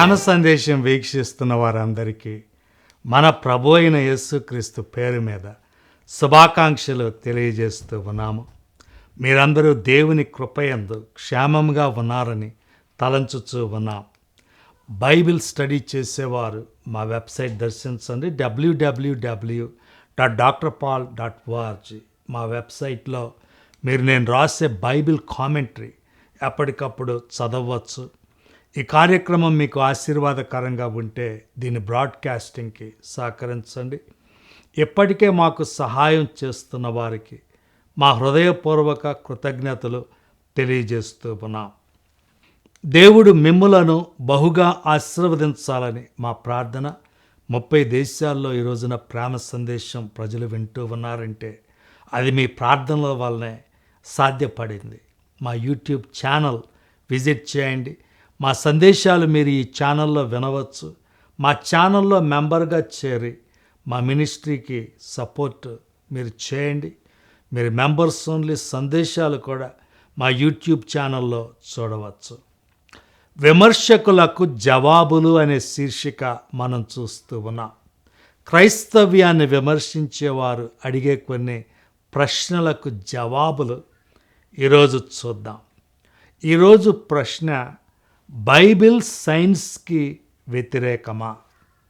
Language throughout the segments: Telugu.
ధ్యాన సందేశం వీక్షిస్తున్న వారందరికీ మన ప్రభు అయిన యేసుక్రీస్తు పేరు మీద శుభాకాంక్షలు తెలియజేస్తూ ఉన్నాము. మీరందరూ దేవుని కృపయందు క్షేమంగా ఉన్నారని తలంచుచూ ఉన్నాం. బైబిల్ స్టడీ చేసేవారు మా వెబ్సైట్ దర్శించండి. W W W dot doctor Paul dot O R G మా వెబ్సైట్లో మీరు నేను రాసే బైబిల్ కామెంటరీ ఎప్పటికప్పుడు చదవచ్చు. ఈ కార్యక్రమం మీకు ఆశీర్వాదకరంగా ఉంటే దీని బ్రాడ్కాస్టింగ్కి సహకరించండి. ఇప్పటికే మాకు సహాయం చేస్తున్న వారికి మా హృదయపూర్వక కృతజ్ఞతలు తెలియజేస్తూ ఉన్నాం. దేవుడు మిమ్ములను బహుగా ఆశీర్వదించాలని మా ప్రార్థన ముప్పై దేశాల్లో ఈ రోజున ప్రేమ సందేశం ప్రజలు వింటూ ఉన్నారంటే అది మీ ప్రార్థనల వల్లనే సాధ్యపడింది. మా యూట్యూబ్ ఛానల్ విజిట్ చేయండి. మా సందేశాలు మీరు ఈ ఛానల్లో వినవచ్చు. మా ఛానల్లో మెంబర్గా చేరి మా మినిస్ట్రీకి సపోర్ట్ మీరు చేయండి. మీరు మెంబర్స్ ఓన్లీ సందేశాలు కూడా మా యూట్యూబ్ ఛానల్లో చూడవచ్చు. విమర్శకులకు జవాబులు అనే శీర్షిక మనం చూస్తూ ఉన్నాం. క్రైస్తవ్యాన్ని విమర్శించేవారు అడిగే కొన్ని ప్రశ్నలకు జవాబులు ఈరోజు చూద్దాం. ఈరోజు ప్రశ్న బైబిల్ సైన్స్కి వ్యతిరేకమా?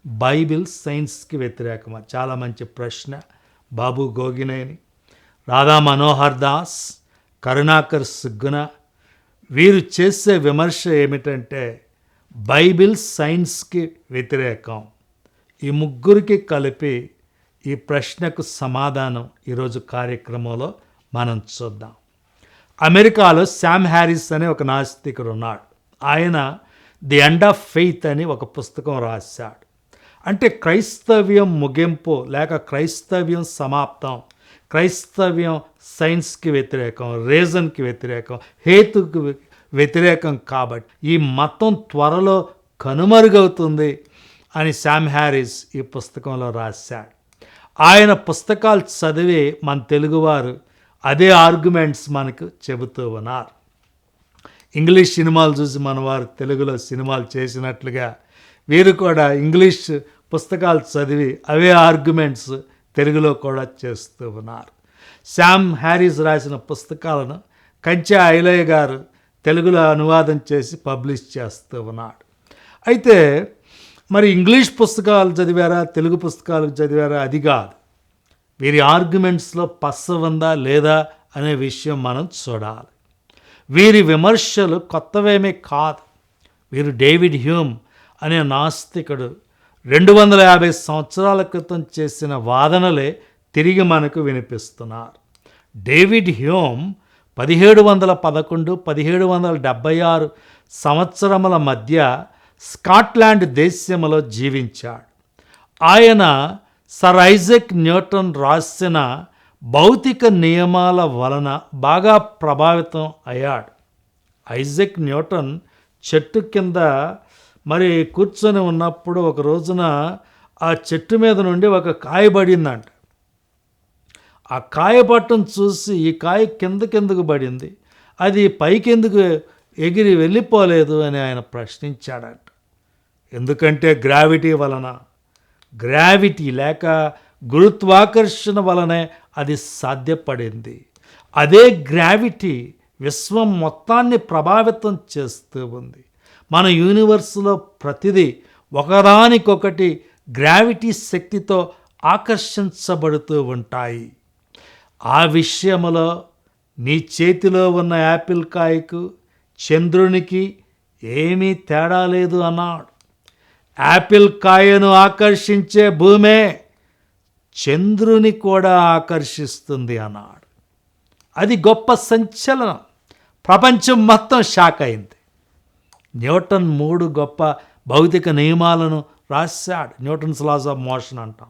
బైబిల్ సైన్స్కి వ్యతిరేకమా? చాలా మంచి ప్రశ్న. బాబు గోగినేని రాధా మనోహర్ దాస్ కరుణాకర్ సుగ్గున వీరు చేసే విమర్శ ఏమిటంటే బైబిల్ సైన్స్కి వ్యతిరేకం. ఈ ముగ్గురికి కలిపి ఈ ప్రశ్నకు సమాధానం ఈరోజు కార్యక్రమంలో మనం చూద్దాం. అమెరికాలో శామ్ హ్యారిస్ అనే ఒక నాస్తికుడు ఉన్నాడు. ఆయన ది ఎండ్ ఆఫ్ ఫెయిత్ అని ఒక పుస్తకం రాశాడు. అంటే క్రైస్తవ్యం ముగింపు లేక క్రైస్తవ్యం సమాప్తం క్రైస్తవ్యం సైన్స్కి వ్యతిరేకం రీజన్కి వ్యతిరేకం హేతుకి వ్యతిరేకం కాబట్టి ఈ మతం త్వరలో కనుమరుగవుతుంది అని శామ్ హ్యారిస్ ఈ పుస్తకంలో రాశాడు. ఆయన పుస్తకాలు చదివి మన తెలుగువారు అదే ఆర్గ్యుమెంట్స్ మనకు చెబుతూ ఉన్నారు. ఇంగ్లీష్ సినిమాలు చూసి మన వారు తెలుగులో సినిమాలు చేసినట్లుగా వీరు కూడా ఇంగ్లీష్ పుస్తకాలు చదివి అవే ఆర్గ్యుమెంట్స్ తెలుగులో కూడా చేస్తూ ఉన్నారు. శామ్ హ్యారీస్ రాసిన పుస్తకాలను కంచె ఐలయ్య గారు తెలుగులో అనువాదం చేసి పబ్లిష్ చేస్తూ ఉన్నాడు. అయితే మరి ఇంగ్లీష్ పుస్తకాలు చదివారా తెలుగు పుస్తకాలు చదివారా? అది కాదు. వీరి ఆర్గ్యుమెంట్స్లో పస్స ఉందా లేదా అనే విషయం మనం చూడాలి. వీరి విమర్శలు కొత్తవేమీ కాదు. వీరు డేవిడ్ హ్యూమ్ అనే నాస్తికుడు. రెండు వందల యాభై సంవత్సరాల క్రితం చేసిన వాదనలే తిరిగి మనకు వినిపిస్తున్నారు. డేవిడ్ హ్యూమ్ పదిహేడు వందల పదకొండు పదిహేడు వందల డెబ్భై ఆరు సంవత్సరముల మధ్య స్కాట్లాండ్ దేశంలో జీవించాడు. ఆయన సర్ ఐజక్ న్యూటన్ రాసిన భౌతిక నియమాల వలన బాగా ప్రభావితం అయ్యాడు. ఐజక్ న్యూటన్ చెట్టు కింద మరి కూర్చొని ఉన్నప్పుడు ఒక రోజున ఆ చెట్టు మీద నుండి ఒక కాయ పడిందంట. ఆ కాయ పట్టం చూసి ఈ కాయ కింద కిందకు పడింది. అది పైకెందుకు ఎగిరి వెళ్ళిపోలేదు అని ఆయన ప్రశ్నించాడంట. ఎందుకంటే గ్రావిటీ వలన. గ్రావిటీ లేక గురుత్వాకర్షణ వలనే అది సాధ్యపడింది. అదే గ్రావిటీ విశ్వం మొత్తాన్ని ప్రభావితం చేస్తూ ఉంది. మన యూనివర్స్లో ప్రతిదీ ఒకదానికొకటి గ్రావిటీ శక్తితో ఆకర్షించబడుతూ ఉంటాయి. ఆ విషయంలో నీ చేతిలో ఉన్న యాపిల్ కాయకు చంద్రునికి ఏమీ తేడా లేదు అన్నాడు. యాపిల్ కాయను ఆకర్షించే భూమే చంద్రుని కూడా ఆకర్షిస్తుంది అన్నాడు. అది గొప్ప సంచలనం. ప్రపంచం మొత్తం షాక్ అయింది. న్యూటన్ మూడు గొప్ప భౌతిక నియమాలను రాశాడు. న్యూటన్స్ లాస్ ఆఫ్ మోషన్ అంటాం.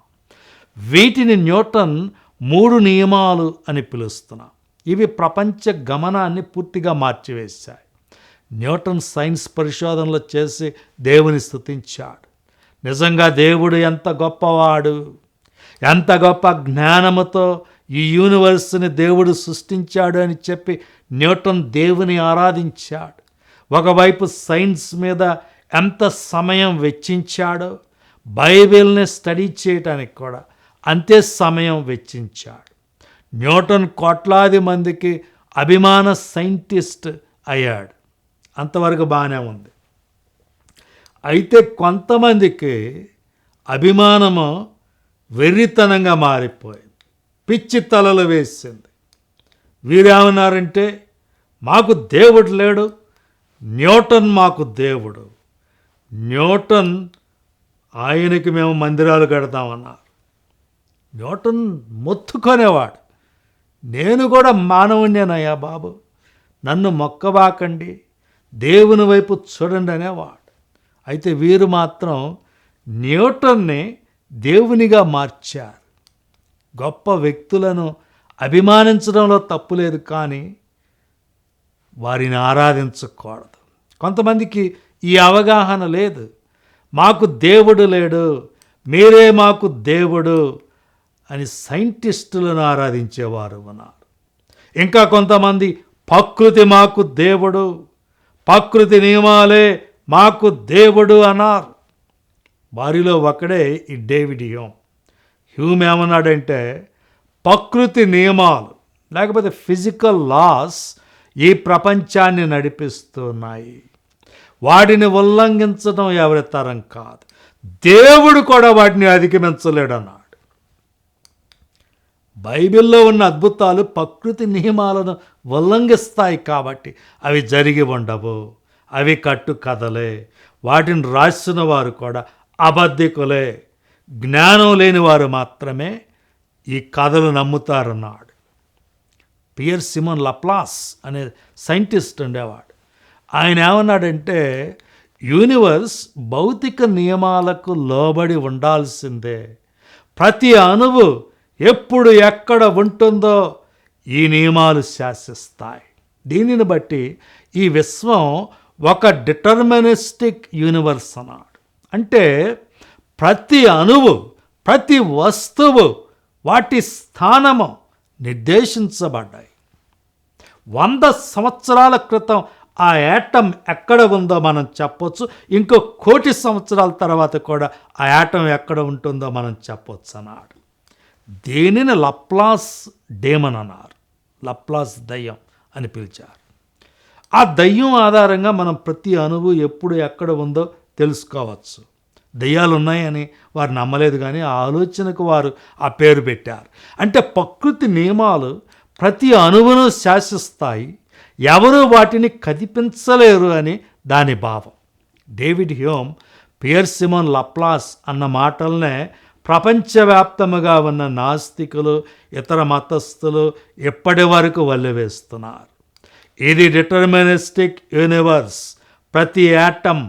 వీటిని న్యూటన్ మూడు నియమాలు అని పిలుస్తున్నాం. ఇవి ప్రపంచ గమనాన్ని పూర్తిగా మార్చివేశాయి. న్యూటన్ సైన్స్ పరిశోధనలు చేసి దేవుని స్తుతించాడు నిజంగా దేవుడు ఎంత గొప్పవాడు? ఎంత గొప్ప జ్ఞానముతో ఈ యూనివర్స్ని దేవుడు సృష్టించాడు అని చెప్పి న్యూటన్ దేవుని ఆరాధించాడు. ఒకవైపు సైన్స్ మీద ఎంత సమయం వెచ్చించాడో బైబిల్ని స్టడీ చేయటానికి కూడా అంతే సమయం వెచ్చించాడు. న్యూటన్ కోట్లాది మందికి అభిమాన సైంటిస్ట్ అయ్యాడు. అంతవరకు బాగానే ఉంది. అయితే కొంతమందికి అభిమానము వెర్రితనంగా మారిపోయింది. పిచ్చి తలలు వేసింది. వీరేమన్నారంటే మాకు దేవుడు లేడు న్యూటన్ మాకు దేవుడు. న్యూటన్ ఆయనకి మేము మందిరాలు కడతామన్నారు. న్యూటన్ మొత్తుకొనేవాడు. నేను కూడా మానవుణ్ణేనయ్యా బాబు. నన్ను మొక్కబాకండి. దేవుని వైపు చూడండి అనేవాడు అయితే వీరు మాత్రం న్యూటన్ని దేవునిగా మార్చారు గొప్ప వ్యక్తులను అభిమానించడంలో తప్పులేదు కానీ వారిని ఆరాధించకూడదు. కొంతమందికి ఈ అవగాహన లేదు. మాకు దేవుడు లేడు మీరే మాకు దేవుడు అని సైంటిస్టులను ఆరాధించేవారు ఉన్నారు. ఇంకా కొంతమంది ప్రకృతి మాకు దేవుడు ప్రకృతి నియమాలే మాకు దేవుడు అన్నారు. వారిలో ఒకడే ఈ డేవిడియం హ్యూమ్ హ్యూమ్ ఏమన్నాడంటే ప్రకృతి నియమాలు లేకపోతే ఫిజికల్ లాస్ ఈ ప్రపంచాన్ని నడిపిస్తున్నాయి. వాటిని ఉల్లంఘించడం ఎవరి తరం కాదు. దేవుడు కూడా వాటిని అధిగమించలేడు అన్నాడు బైబిల్లో ఉన్న అద్భుతాలు ప్రకృతి నియమాలను ఉల్లంఘిస్తాయి కాబట్టి అవి జరిగి ఉండవు. అవి కట్టు కథలే వాటిని రాసిన వారు కూడా అబద్ధికులే జ్ఞానం లేని వారు మాత్రమే ఈ కథలు నమ్ముతారన్నాడు. పియర్ సిమన్ లప్లాస్ అనే సైంటిస్ట్ ఉండేవాడు. ఆయన ఏమన్నాడంటే యూనివర్స్ భౌతిక నియమాలకు లోబడి ఉండాల్సిందే. ప్రతి అణువు ఎప్పుడు ఎక్కడ ఉంటుందో ఈ నియమాలు శాసిస్తాయి. దీనిని బట్టి ఈ విశ్వం ఒక డిటర్మినిస్టిక్ యూనివర్స్ అన్నాడు. అంటే ప్రతి అణువు ప్రతి వస్తువు వాటి స్థానము నిర్దేశించబడ్డాయి. వంద సంవత్సరాల క్రితం ఆ యాటం ఎక్కడ ఉందో మనం చెప్పొచ్చు. ఇంకో కోటి సంవత్సరాల తర్వాత కూడా ఆ యాటం ఎక్కడ ఉంటుందో మనం చెప్పొచ్చు అన్నాడు. దీనిని లప్లాస్ డేమన్ అన్నారు. లప్లాస్ దయ్యం అని పిలిచారు. ఆ దయ్యం ఆధారంగా మనం ప్రతి అణువు ఎప్పుడు ఎక్కడ ఉందో తెలుసుకోవచ్చు. దయ్యాలు ఉన్నాయని వారు నమ్మలేదు కానీ ఆ ఆలోచనకు వారు ఆ పేరు పెట్టారు. అంటే ప్రకృతి నియమాలు ప్రతి అణువును శాసిస్తాయి. ఎవరూ వాటిని కదిపించలేరు అని దాని భావం. David Hume Pierre Simon Laplace అన్న మాటలనే ప్రపంచవ్యాప్తముగా ఉన్న నాస్తికులు ఇతర మతస్థులు ఇప్పటి వరకు వల్లెవేస్తున్నారు. ఇది డిటర్మినిస్టిక్ యూనివర్స్ ప్రతి యాటమ్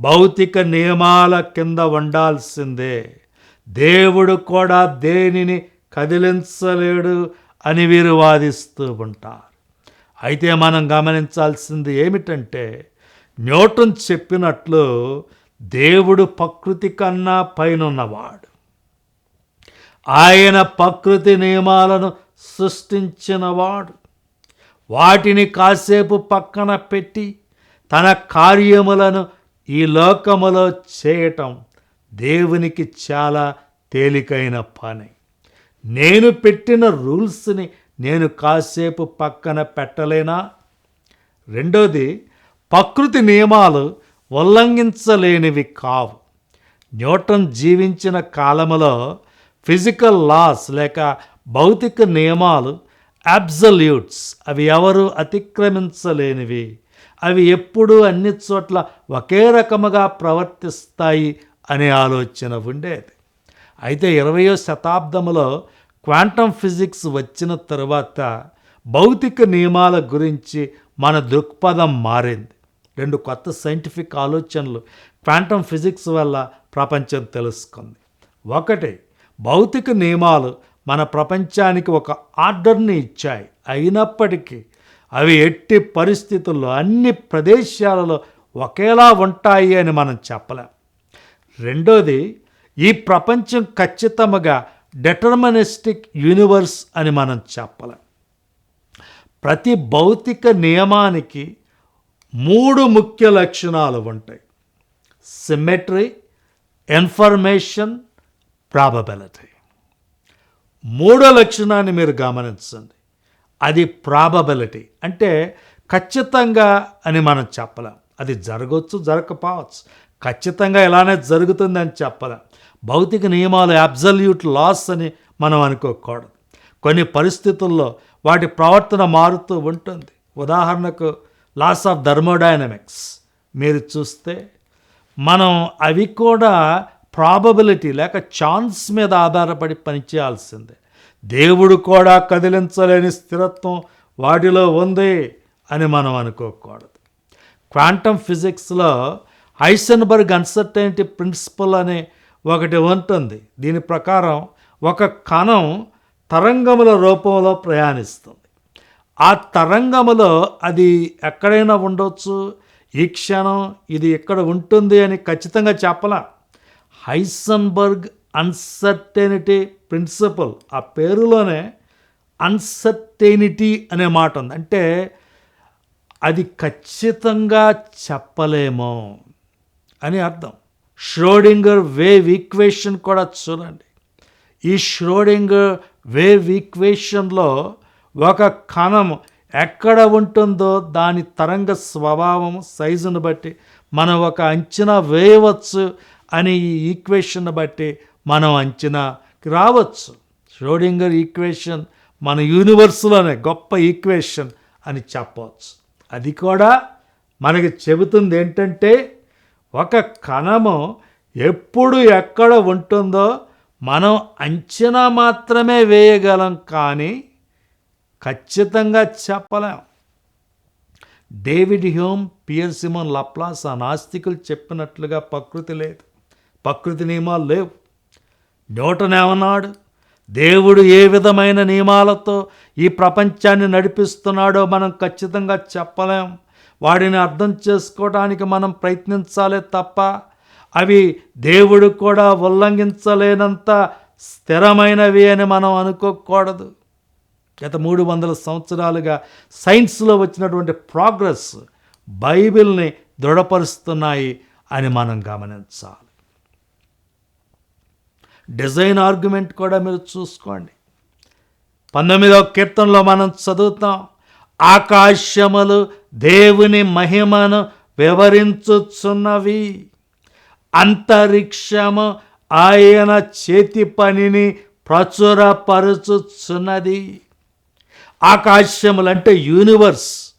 భౌతిక నియమాల కింద ఉండాల్సిందే దేవుడు కూడా దేనిని కదిలించలేడు అని వీరు వాదిస్తూ ఉంటారు. అయితే మనం గమనించాల్సింది ఏమిటంటే న్యూటన్ చెప్పినట్లు దేవుడు ప్రకృతి కన్నా పైనున్నవాడు. ఆయన ప్రకృతి నియమాలను సృష్టించినవాడు. వాటిని కాసేపు పక్కన పెట్టి తన కార్యములను ఈ లోకములో చేయటం దేవునికి చాలా తేలికైన పని. నేను పెట్టిన రూల్స్ని నేను కాసేపు పక్కన పెట్టలేనా? రెండోది ప్రకృతి నియమాలు ఉల్లంఘించలేనివి కావు. న్యూటన్ జీవించిన కాలములో ఫిజికల్ లాస్ లేక భౌతిక నియమాలు అబ్జల్యూట్స్ అవి ఎవరు అతిక్రమించలేనివి. అవి ఎప్పుడూ అన్ని చోట్ల ఒకే రకముగా ప్రవర్తిస్తాయి అనే ఆలోచన ఉండేది. అయితే ఇరవయో శతాబ్దంలో క్వాంటమ్ ఫిజిక్స్ వచ్చిన తర్వాత భౌతిక నియమాల గురించి మన దృక్పథం మారింది. రెండు కొత్త సైంటిఫిక్ ఆలోచనలు క్వాంటమ్ ఫిజిక్స్ వల్ల ప్రపంచం తెలుసుకుంది. ఒకటి భౌతిక నియమాలు మన ప్రపంచానికి ఒక ఆర్డర్ని ఇచ్చాయి. అయినప్పటికీ అవి ఎట్టి పరిస్థితుల్లో అన్ని ప్రదేశాలలో ఒకేలా ఉంటాయి అని మనం చెప్పలేం. రెండోది ఈ ప్రపంచం ఖచ్చితంగా డెటర్మనిస్టిక్ యూనివర్స్ అని మనం చెప్పలేం. ప్రతి భౌతిక నియమానికి మూడు ముఖ్య లక్షణాలు ఉంటాయి. సిమెట్రీ ఇన్ఫర్మేషన్ ప్రాబబిలిటీ మూడో లక్షణాన్ని మీరు గమనించండి. అది ప్రాబబిలిటీ అంటే ఖచ్చితంగా అని మనం చెప్పలేం. అది జరగవచ్చు జరగకపోవచ్చు. ఖచ్చితంగా ఇలానే జరుగుతుందని చెప్పలేం. భౌతిక నియమాలు అబ్జల్యూట్ లాస్ అని మనం అనుకోకూడదు. కొన్ని పరిస్థితుల్లో వాటి ప్రవర్తన మారుతూ ఉంటుంది. ఉదాహరణకు లాస్ ఆఫ్ థర్మోడైనమిక్స్ మీరు చూస్తే మనం అవి కూడా ప్రాబబిలిటీ లేక ఛాన్స్ మీద ఆధారపడి పనిచేయాల్సిందే. దేవుడు కూడా కదిలించలేని స్థిరత్వం వాటిలో ఉంది అని మనం అనుకోకూడదు. క్వాంటమ్ ఫిజిక్స్లో హైసన్బర్గ్ అన్సర్టైనిటీ ప్రిన్సిపల్ అనే ఒకటి ఉంటుంది. దీని ప్రకారం ఒక కణం తరంగముల రూపంలో ప్రయాణిస్తుంది. ఆ తరంగములో అది ఎక్కడైనా ఉండొచ్చు ఈ క్షణం ఇది ఎక్కడ ఉంటుంది అని ఖచ్చితంగా చెప్పలా. హైసన్బర్గ్ అన్సర్టెనిటీ ప్రిన్సిపల్ ఆ పేరులోనే అన్సర్టెనిటీ అనే మాట ఉంది. అంటే అది ఖచ్చితంగా చెప్పలేమో అని అర్థం. ష్రోడింగర్ వేవ్ ఈక్వేషన్ కూడా చూడండి. ఈ ష్రోడింగర్ వేవ్ ఈక్వేషన్లో ఒక కణం ఎక్కడ ఉంటుందో దాని తరంగ స్వభావం సైజును బట్టి మనం ఒక అంచనా వేయవచ్చు అని ఈ ఈక్వేషన్ బట్టి మనం అంచనా రావచ్చు. ష్రోడింగర్ ఈక్వేషన్ మన యూనివర్స్లోనే గొప్ప ఈక్వేషన్ అని చెప్పవచ్చు. అది కూడా మనకి చెబుతుంది ఏంటంటే ఒక కణము ఎప్పుడు ఎక్కడ ఉంటుందో మనం అంచనా మాత్రమే వేయగలం కానీ ఖచ్చితంగా చెప్పలేం. David Hume Pierre Simon Laplace ఆ నాస్తికులు చెప్పినట్లుగా ప్రకృతి లేదు. ప్రకృతి నియమాలు లేవు. న్యూటనేమన్నాడు దేవుడు ఏ విధమైన నియమాలతో ఈ ప్రపంచాన్ని నడిపిస్తున్నాడో మనం ఖచ్చితంగా చెప్పలేం. వాడిని అర్థం చేసుకోవడానికి మనం ప్రయత్నించాలే తప్ప అవి దేవుడు కూడా ఉల్లంఘించలేనంత స్థిరమైనవి అని మనం అనుకోకూడదు. గత మూడు వందల సంవత్సరాలుగా సైన్స్లో వచ్చినటువంటి ప్రోగ్రెస్ బైబిల్ని దృఢపరుస్తున్నాయి అని మనం గమనించాలి. డిజైన్ ఆర్గ్యుమెంట్ కూడా మీరు చూసుకోండి. పంతొమ్మిదవ కీర్తనలో మనం చదువుతాం ఆకాశములు దేవుని మహిమను వివరించుచున్నవి. అంతరిక్షము ఆయన చేతి పనిని ప్రచురపరుచుచున్నది. ఆకాశములు అంటే యూనివర్స్.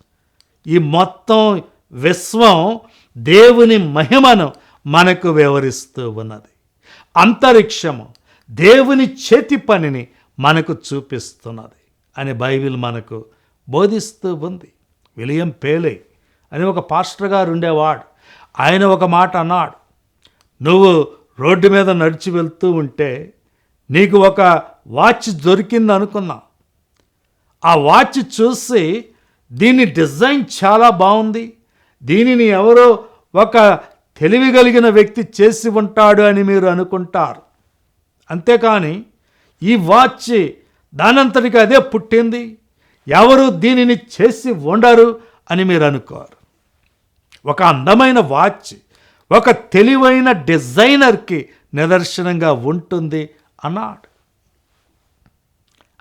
ఈ మొత్తం విశ్వం దేవుని మహిమను మనకు వివరిస్తూ ఉన్నది. అంతరిక్షము దేవుని చేతి పనిని మనకు చూపిస్తున్నది అని బైబిల్ మనకు బోధిస్తూ ఉంది. విలియం పేలే అని ఒక పాస్టర్ గారు ఉండేవాడు. ఆయన ఒక మాట అన్నాడు నువ్వు రోడ్డు మీద నడిచి వెళ్తూ ఉంటే నీకు ఒక వాచ్ దొరికింది అనుకున్నా. ఆ వాచ్ చూసి దీని డిజైన్ చాలా బాగుంది. దీనిని ఎవరో ఒక తెలివి కలిగిన వ్యక్తి చేసి ఉంటాడు అని మీరు అనుకుంటారు. అంతేకాని ఈ వాచ్ దానంతటికి అదే పుట్టింది. ఎవరు దీనిని చేసి ఉండరు అని మీరు అనుకోరు. ఒక అందమైన వాచ్ ఒక తెలివైన డిజైనర్కి నిదర్శనంగా ఉంటుంది అన్నాడు.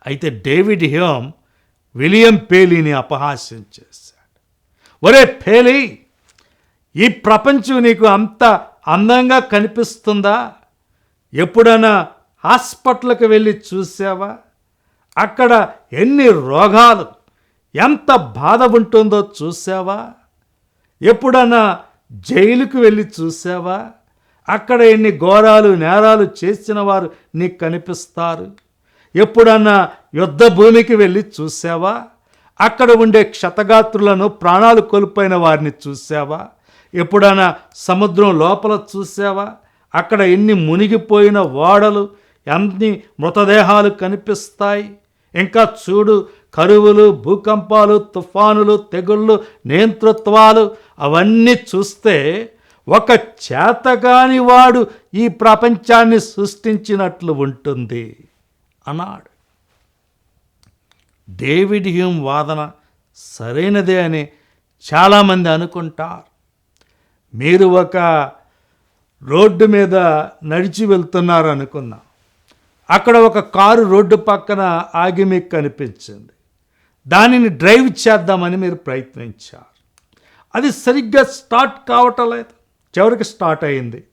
అయితే డేవిడ్ హ్యూమ్ విలియం పేలీని అపహాస్యం చేశాడు. ఒరే పేలీ! ఈ ప్రపంచం నీకు అంత అందంగా కనిపిస్తుందా? ఎప్పుడైనా హాస్పిటల్కి వెళ్ళి చూసావా? అక్కడ ఎన్ని రోగాలు ఎంత బాధ ఉంటుందో చూసావా? ఎప్పుడన్నా జైలుకు వెళ్ళి చూసావా? అక్కడ ఎన్ని ఘోరాలు నేరాలు చేసిన వారు నీకు కనిపిస్తారు? ఎప్పుడన్నా యుద్ధ భూమికి వెళ్ళి చూసావా? అక్కడ ఉండే క్షతగాత్రులను ప్రాణాలు కోల్పోయిన వారిని చూసావా? ఎప్పుడైనా సముద్రం లోపల చూసావా? అక్కడ ఎన్ని మునిగిపోయిన ఓడలు ఎన్ని మృతదేహాలు కనిపిస్తాయి? ఇంకా చూడు కరువులు భూకంపాలు తుఫానులు తెగుళ్ళు నియంతృత్వాలు అవన్నీ చూస్తే ఒక చేతగాని వాడు ఈ ప్రపంచాన్ని సృష్టించినట్లు ఉంటుంది అన్నాడు. డేవిడ్ హ్యూమ్ వాదన సరైనదే అని చాలామంది అనుకుంటారు. మీరు ఒక రోడ్డు మీద నడిచి వెళ్తున్నారు అనుకున్నాం. అక్కడ ఒక కారు రోడ్డు పక్కన ఆగి మీకు కనిపించింది. దానిని డ్రైవ్ చేద్దామని మీరు ప్రయత్నించారు. అది సరిగ్గా స్టార్ట్ కావటం లేదు. చివరికి స్టార్ట్ అయింది.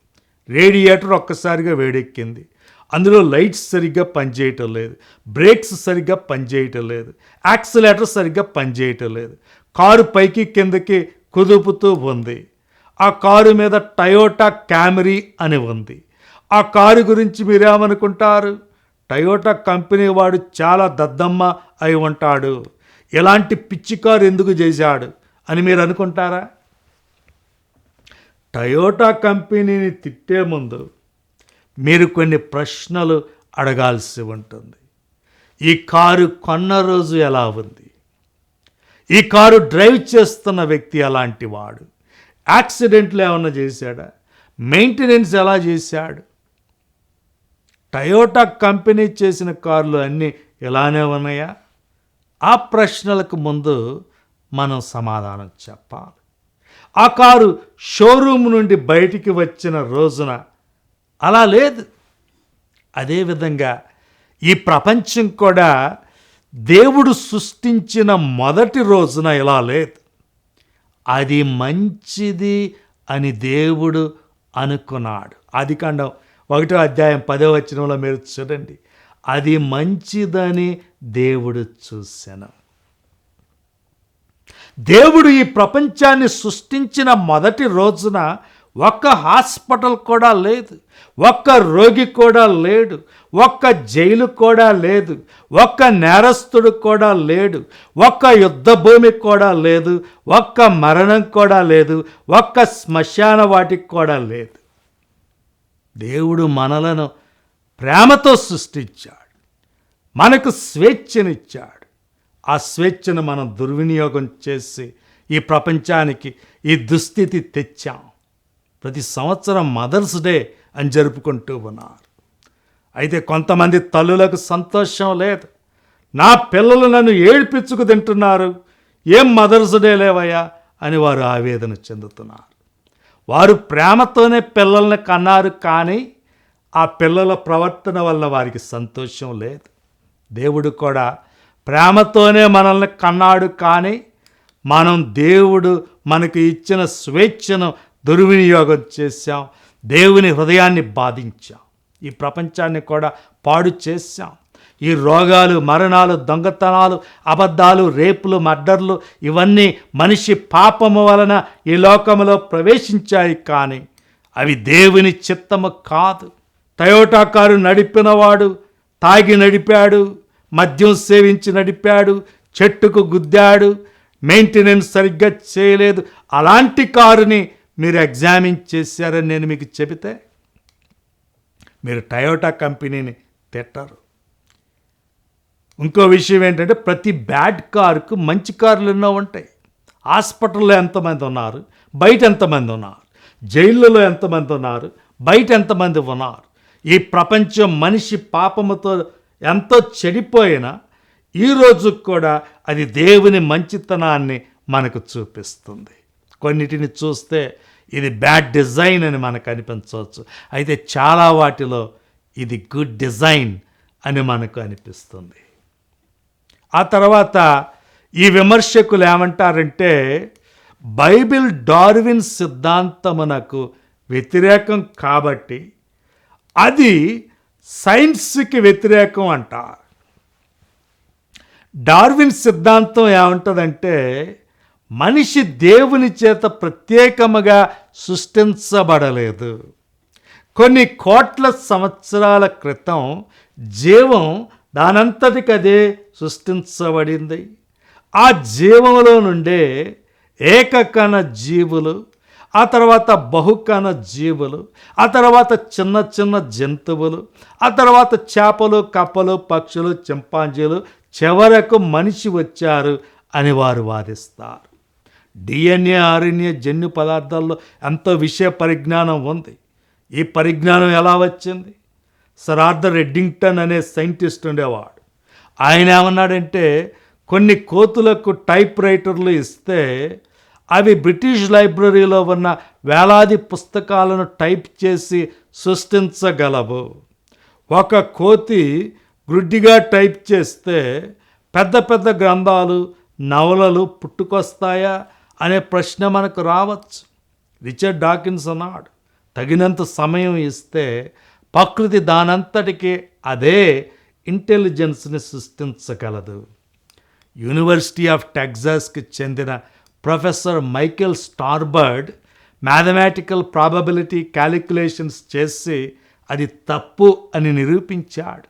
రేడియేటర్ ఒక్కసారిగా వేడెక్కింది. అందులో లైట్స్ సరిగ్గా పనిచేయటం లేదు. బ్రేక్స్ సరిగ్గా పనిచేయటం లేదు. యాక్సిలేటర్ సరిగ్గా పనిచేయటం లేదు. కారు పైకి కిందకి కుదుపుతూ ఉంది. ఆ కారు మీద టయోటా క్యామరీ అని ఉంది. ఆ కారు గురించి మీరేమనుకుంటారు? టయోటా కంపెనీ వాడు చాలా దద్దమ్మ అయి ఉంటాడు. ఎలాంటి పిచ్చి కారు ఎందుకు చేశాడు అని మీరు అనుకుంటారా టయోటా కంపెనీని తిట్టే ముందు మీరు కొన్ని ప్రశ్నలు అడగాల్సి ఉంటుంది. ఈ కారు కొన్న రోజు ఎలా ఉంది? ఈ కారు డ్రైవ్ చేస్తున్న వ్యక్తి అలాంటి వాడు. యాక్సిడెంట్లు ఏమన్నా చేశాడా? మెయింటెనెన్స్ ఎలా చేశాడు? టయోటా కంపెనీ చేసిన కార్లు అన్నీ ఇలానే ఉన్నాయా? ఆ ప్రశ్నలకు ముందు మనం సమాధానం చెప్పాలి. ఆ కారు షోరూమ్ నుండి బయటికి వచ్చిన రోజున అలా లేదు. అదేవిధంగా ఈ ప్రపంచం కూడా దేవుడు సృష్టించిన మొదటి రోజున ఇలా లేదు. అది మంచిది అని దేవుడు అనుకున్నాడు. అది కాండం ఒకటో అధ్యాయం పదో వచనంలో మీరు చూడండి. అది మంచిదని దేవుడు చూశాను దేవుడు ఈ ప్రపంచాన్ని సృష్టించిన మొదటి రోజున ఒక్క హాస్పిటల్ కూడా లేదు ఒక్క రోగి కూడా లేడు ఒక్క జైలు కూడా లేదు ఒక్క నేరస్తుడు కూడా లేడు ఒక్క యుద్ధ భూమి కూడా లేదు ఒక్క మరణం కూడా లేదు ఒక్క శ్మశాన వాటికి కూడా లేదు. దేవుడు మనలను ప్రేమతో సృష్టించాడు మనకు స్వేచ్ఛనిచ్చాడు. ఆ స్వేచ్ఛను మనం దుర్వినియోగం చేసి ఈ ప్రపంచానికి ఈ దుస్థితి తెచ్చాం. ప్రతి సంవత్సరం మదర్స్ డే అని జరుపుకుంటూ ఉన్నారు. అయితే కొంతమంది తల్లులకు సంతోషం లేదు. నా పిల్లలు నన్ను ఏడిపించుకు తింటున్నారు. ఏం మదర్స్ డే లేవయ్యా అని వారు ఆవేదన చెందుతున్నారు. వారు ప్రేమతోనే పిల్లల్ని కన్నారు కానీ ఆ పిల్లల ప్రవర్తన వల్ల వారికి సంతోషం లేదు. దేవుడు కూడా ప్రేమతోనే మనల్ని కన్నాడు కానీ మనం దేవుడు మనకు ఇచ్చిన స్వేచ్ఛను దుర్వినియోగం చేశాం. దేవుని హృదయాన్ని బాధించాం. ఈ ప్రపంచాన్ని కూడా పాడు చేశాం. ఈ రోగాలు మరణాలు దొంగతనాలు అబద్ధాలు రేపులు మర్డర్లు ఇవన్నీ మనిషి పాపము వలన ఈ లోకములో ప్రవేశించాయి కానీ అవి దేవుని చిత్తము కాదు. టయోటా కారు నడిపినవాడు తాగి నడిపాడు మద్యం సేవించి నడిపాడు చెట్టుకు గుద్దాడు మెయింటెనెన్స్ సరిగ్గా చేయలేదు. అలాంటి కారుని మీరు ఎగ్జామిన్ చేశారని నేను మీకు చెబితే మీరు టయోటా కంపెనీని తిట్టరు. ఇంకో విషయం ఏంటంటే ప్రతి బ్యాడ్ కారుకు మంచి కార్లు ఎన్నో ఉంటాయి. హాస్పిటల్లో ఎంతమంది ఉన్నారు? బయట ఎంతమంది ఉన్నారు? జైళ్ళలో ఎంతమంది ఉన్నారు? బయట ఎంతమంది ఉన్నారు? ఈ ప్రపంచం మనిషి పాపముతో ఎంతో చెడిపోయినా ఈరోజు కూడా అది దేవుని మంచితనాన్ని మనకు చూపిస్తుంది. కొన్నిటిని చూస్తే ఇది బ్యాడ్ డిజైన్ అని మనకు అనిపించవచ్చు. అయితే చాలా వాటిలో ఇది గుడ్ డిజైన్ అని మనకు అనిపిస్తుంది. ఆ తర్వాత ఈ విమర్శకులు ఏమంటారంటే బైబిల్ డార్విన్ సిద్ధాంతమునకు వ్యతిరేకం కాబట్టి అది సైన్స్కి వ్యతిరేకం అంటారు. డార్విన్ సిద్ధాంతం ఏమంటుందంటే మనిషి దేవుని చేత ప్రత్యేకముగా సృష్టించబడలేదు. కొన్ని కోట్ల సంవత్సరాల క్రితం జీవం దానంతటికదే సృష్టించబడింది. ఆ జీవంలో నుండే ఏకకణ జీవులు ఆ తర్వాత బహుకణ జీవులు ఆ తర్వాత చిన్న చిన్న జంతువులు ఆ తర్వాత చేపలు కప్పలు పక్షులు చింపాంజీలు చివరకు మనిషి వచ్చారు అని వారు వాదిస్తారు. డిఎన్ఏ ఆర్ఎన్ఏ జన్యు పదార్థాల్లో ఎంతో విషయ పరిజ్ఞానం ఉంది? ఈ పరిజ్ఞానం ఎలా వచ్చింది? సర్ ఆర్థర్ రెడ్డింగ్టన్ అనే సైంటిస్ట్ ఉండేవాడు. ఆయన ఏమన్నాడంటే కొన్ని కోతులకు టైప్ రైటర్లు ఇస్తే అవి బ్రిటిష్ లైబ్రరీలో ఉన్న వేలాది పుస్తకాలను టైప్ చేసి సృష్టించగలవు. ఒక కోతి గ్రుడ్డిగా టైప్ చేస్తే పెద్ద పెద్ద గ్రంథాలు నవలలు పుట్టుకొస్తాయా? అనే ప్రశ్న మనకు రావచ్చు. రిచర్డ్ డాకిన్స్ అన్నాడు తగినంత సమయం ఇస్తే ప్రకృతి దానంతటికి అదే ఇంటెలిజెన్స్ని సృష్టించగలదు. యూనివర్సిటీ ఆఫ్ టెక్సాస్కి చెందిన professor Michael Starbird mathematical probability calculations చేసి అది తప్పు అని నిరూపించాడు.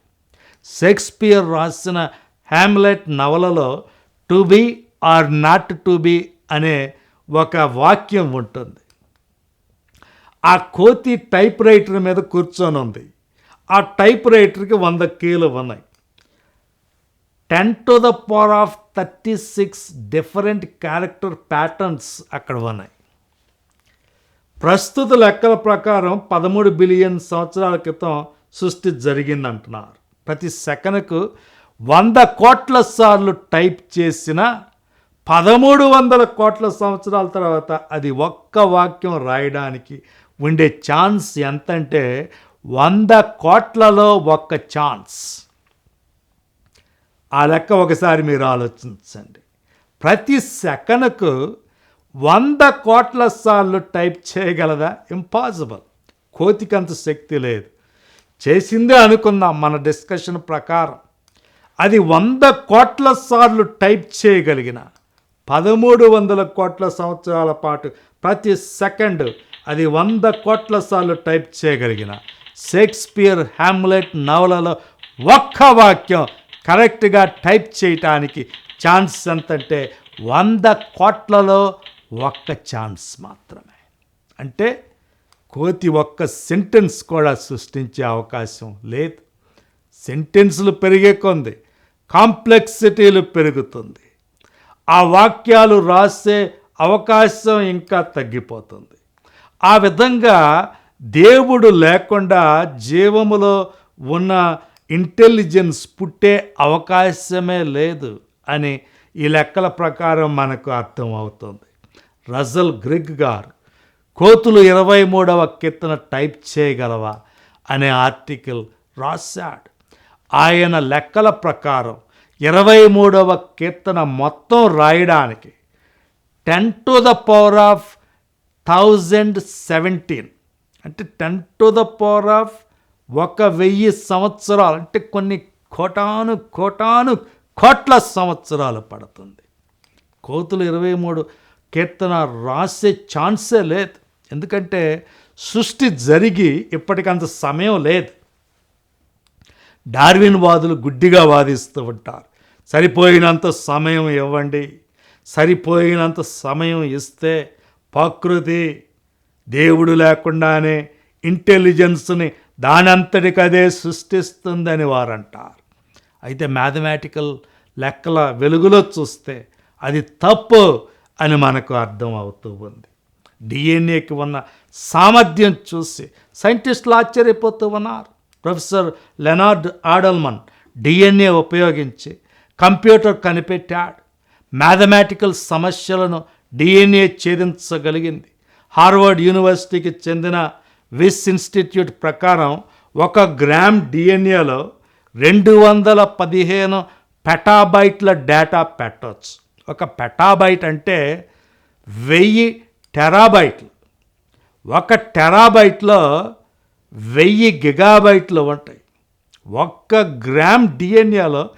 షేక్స్పియర్ రాసిన హ్యామ్లెట్ నవలలో to be or not to be అనే ఒక వాక్యం ఉంటుంది. ఆ కోతి టైప్ రైటర్ మీద కూర్చొని ఉంది. ఆ టైప్ రైటర్కి వంద కీలు ఉన్నాయి. Ten to the power of thirty six different character patterns అక్కడ ఉన్నాయి. ప్రస్తుత లెక్కల ప్రకారం పదమూడు బిలియన్ సంవత్సరాల క్రితం సృష్టి జరిగిందంటున్నారు. ప్రతి సెకనుకు వంద కోట్ల సార్లు టైప్ చేసిన పదమూడు వందల కోట్ల సంవత్సరాల తర్వాత అది ఒక్క వాక్యం రాయడానికి ఉండే ఛాన్స్ ఎంతంటే వంద కోట్లలో ఒక్క ఛాన్స్. ఆ లెక్క ఒకసారి మీరు ఆలోచించండి. ప్రతి సెకనుకు వంద కోట్ల సార్లు టైప్ చేయగలదా? ఇంపాసిబుల్. కోతికంత శక్తి లేదు. చేసిందే అనుకుందాం మన డిస్కషన్ ప్రకారం. అది వంద కోట్ల సార్లు టైప్ చేయగలిగిన. పదమూడు వందల కోట్ల సంవత్సరాల పాటు ప్రతి సెకండ్ అది వంద కోట్ల సార్లు టైప్ చేయగలిగిన షేక్స్పియర్ హ్యామ్లెట్ నవలలో ఒక్క వాక్యం కరెక్ట్గా టైప్ చేయటానికి ఛాన్స్ ఎంతంటే వంద కోట్లలో ఒక్క ఛాన్స్ మాత్రమే. అంటే కోతి ఒక్క సెంటెన్స్ కూడా సృష్టించే అవకాశం లేదు. సెంటెన్స్లు పెరిగే కొంది కాంప్లెక్సిటీలు పెరుగుతుంది. ఆ వాక్యాలు రాసే అవకాశం ఇంకా తగ్గిపోతుంది. ఆ విధంగా దేవుడు లేకుండా జీవములో ఉన్న ఇంటెలిజెన్స్ పుట్టే అవకాశమే లేదు అని ఈ లెక్కల ప్రకారం మనకు అర్థం అవుతుంది. రజల్ గ్రిగ్ గారు కోతులు ఇరవై మూడవ కీర్తన టైప్ చేయగలవా? అనే ఆర్టికల్ రాశాడు. ఆయన లెక్కల ప్రకారం ఇరవై మూడవ కీర్తన మొత్తం రాయడానికి ten to the power of thousand seventeen. అంటే ten to the power of ఒక వెయ్యి సంవత్సరాలు అంటే కొన్ని కోటాను కోటాను కోట్ల సంవత్సరాలు పడుతుంది. కోతులు ఇరవై మూడు కీర్తన రాసే ఛాన్సే లేదు. ఎందుకంటే సృష్టి జరిగి ఇప్పటికంత సమయం లేదు. డార్విన్ వాదులు గుడ్డిగా వాదిస్తూ ఉంటారు. సరిపోయినంత సమయం ఇవ్వండి. సరిపోయినంత సమయం ఇస్తే ప్రకృతి దేవుడు లేకుండానే ఇంటెలిజెన్స్ని దానంతటికదే సృష్టిస్తుందని వారు అంటారు అయితే మ్యాథమెటికల్ లెక్కల వెలుగులో చూస్తే అది తప్పు అని మనకు అర్థం అవుతూ ఉంది. డిఎన్ఏకి ఉన్న సామర్థ్యం చూసి సైంటిస్టులు ఆశ్చర్యపోతూ ఉన్నారు. ప్రొఫెసర్ లెనార్డ్ ఆడల్మన్ డిఎన్ఏ ఉపయోగించి కంప్యూటర్ కనిపెట్టాడు. మ్యాథమెటికల్ సమస్యలను డిఎన్ఏ ఛేదించగలిగింది. హార్వర్డ్ యూనివర్సిటీకి చెందిన విస్ ఇన్స్టిట్యూట్ ప్రకారం ఒక గ్రామ్ డిఎన్ఏలో రెండు వందల పదిహేను పెటాబైట్ల డేటా పెట్టవచ్చు ఒక పెటాబైట్ అంటే వెయ్యి టెరాబైట్లు. ఒక టెరాబైట్లో వెయ్యి గిగాబైట్లు ఉంటాయి. ఒక్క గ్రామ్ డిఎన్ఏలో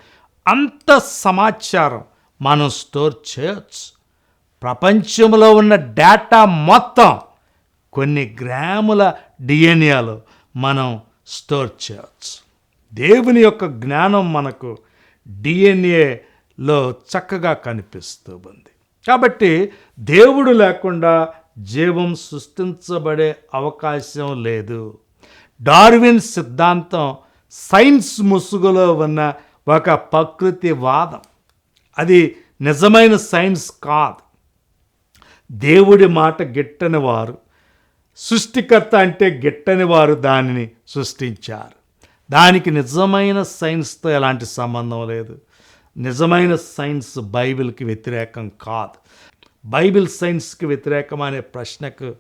అంత సమాచారం మనం స్టోర్ చేయొచ్చు. ప్రపంచంలో ఉన్న డేటా మొత్తం కొన్ని గ్రాముల డిఎన్ఏలో మనం స్టోర్ చేయవచ్చు దేవుని యొక్క జ్ఞానం మనకు డిఎన్ఏలో చక్కగా కనిపిస్తూ ఉంది. కాబట్టి దేవుడు లేకుండా జీవం సృష్టించబడే అవకాశం లేదు. డార్విన్ సిద్ధాంతం సైన్స్ ముసుగులో ఉన్న ఒక ప్రకృతి వాదం అది నిజమైన సైన్స్ కాదు. దేవుడి మాట గిట్టని వారు సృష్టికర్త అంటే గిట్టని వారు దానిని సృష్టించారు. దానికి నిజమైన సైన్స్తో ఎలాంటి సంబంధం లేదు. నిజమైన సైన్స్ బైబిల్కి వ్యతిరేకం కాదు. బైబిల్ సైన్స్కి వ్యతిరేకం అనే ప్రశ్నకు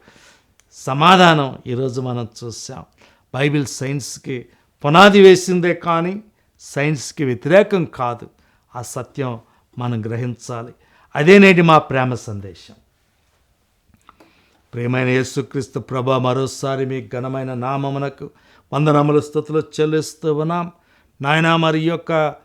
సమాధానం ఈరోజు మనం చూసాం. బైబిల్ సైన్స్కి పునాది వేసిందే కానీ సైన్స్కి వ్యతిరేకం కాదు. ఆ సత్యం మనం గ్రహించాలి. అదే నేటి మా ప్రేమ సందేశం. ప్రేమైన యేసుక్రీస్తు ప్రభ మరోసారి మీ ఘనమైన నామమునకు వందనముల స్థుతులు చెల్లిస్తూ ఉన్నాం. నాయనా మరి యొక్క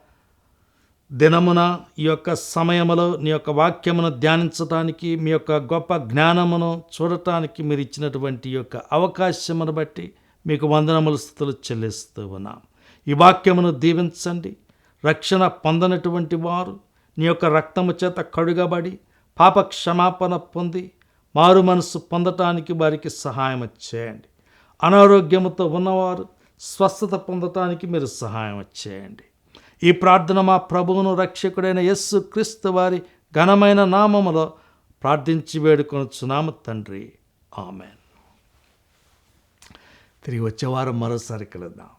దినమున ఈ యొక్క సమయములో నీ యొక్క వాక్యమును ధ్యానించటానికి మీ యొక్క గొప్ప జ్ఞానమును చూడటానికి మీరు ఇచ్చినటువంటి యొక్క అవకాశమును బట్టి మీకు వందనముల స్థుతులు చెల్లిస్తూ ఉన్నాం. ఈ వాక్యమును దీవించండి. రక్షణ పొందనటువంటి వారు నీ యొక్క రక్తము చేత కడుగబడి పాప క్షమాపణ పొంది మారు మనసు పొందటానికి వారికి సహాయం చేయండి. అనారోగ్యముతో ఉన్నవారు స్వస్థత పొందటానికి మీరు సహాయం చేయండి. ఈ ప్రార్థన మా ప్రభువును రక్షకుడైన యస్సు క్రీస్తు వారి ఘనమైన నామములో ప్రార్థించి వేడుకొనుచున్నాము తండ్రి. ఆమెన్. తిరిగి వచ్చే వారం మరోసారి కలుద్దాం